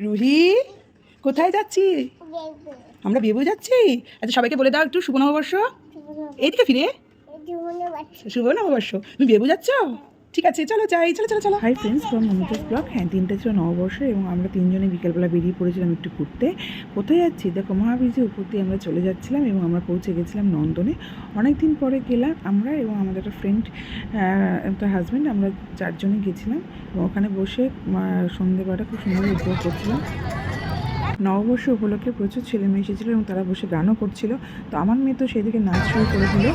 রুহি কোথায় যাচ্ছি? আমরা বেবু যাচ্ছি? আচ্ছা সবাইকে বলে দাও একটু শুভ নববর্ষ। এইদিকে ফিরে। শুভ নববর্ষ। তুমি বেবু যাচ্ছ? ঠিক আছে চলো যাই চলো চলো চলো। Hi friends from Mamita's vlog হ্যাঁ তিনটা ছিল নববর্ষ এবং আমরা তিনজনে বিকেলবেলা বেরিয়ে পড়েছিলাম একটু ঘুরতে। কোথায় যাচ্ছি? দেখো মহাবীজের উপর দিয়ে আমরা চলে যাচ্ছিলাম এবং আমরা পৌঁছে গেছিলাম নন্দনে। অনেক দিন পরে গেলাম আমরা এবং আমাদের একটা ফ্রেন্ড একটা হাজব্যান্ড আমরা চারজনে গেছিলাম এবং ওখানে বসে সন্ধেবেলাটা খুব সুন্দর উপভোগ করছিলাম। নববর্ষ উপলক্ষে প্রচুর ছেলে মেয়ে এসেছিল এবং তারা বসে গানও করছিল। তো আমার মেয়ে তো সেদিকে নাচ শুরু করে দিল।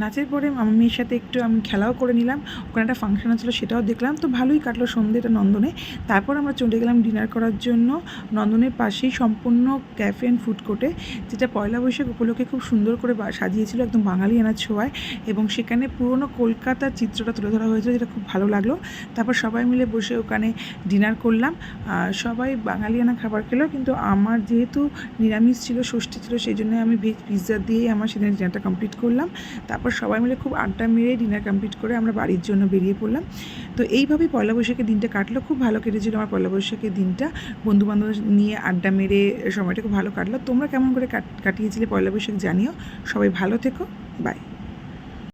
নাচের পরে আমার মেয়ের সাথে একটু আমি খেলাও করে নিলাম। ওখানে একটা ফাংশন ছিল, সেটাও দেখলাম। তো ভালোই কাটলো সন্ধ্যেটা নন্দনে। তারপর আমরা চলে গেলাম ডিনার করার জন্য নন্দনের পাশেই সম্পূর্ণ ক্যাফে অ্যান্ড ফুড কোর্টে যেটা পয়লা বৈশাখ উপলক্ষে খুব সুন্দর করে সাজিয়েছিল একদম বাঙালি আনার ছোঁয়ায়। এবং সেখানে পুরনো কলকাতার চিত্রটা তুলে ধরা হয়েছিল, যেটা খুব ভালো লাগল। তারপর সবাই মিলে বসে ওখানে ডিনার করলাম। সবাই বাঙালিয়ানা খাবার খেলো, কিন্তু আমার যেহেতু নিরামিষ ছিল, ষষ্ঠী ছিল, সেই জন্য আমি ভেজ পিৎজা দিয়েই আমার সেদিন ডিনারটা কমপ্লিট করলাম। তারপর সবাই মিলে খুব আড্ডা মেরে ডিনার কমপ্লিট করে আমরা বাড়ির জন্য বেরিয়ে পড়লাম। তো এইভাবেই পয়লা বৈশাখের দিনটা কাটলো, খুব ভালো কেটেছিল আমার পয়লা বৈশাখের দিনটা। বন্ধুবান্ধব নিয়ে আড্ডা মেরে সময়টা খুব ভালো কাটলো। তোমরা কেমন করে কাট- কাটিয়েছিলে পয়লা বৈশাখ জানিও। সবাই ভালো থেকো বাই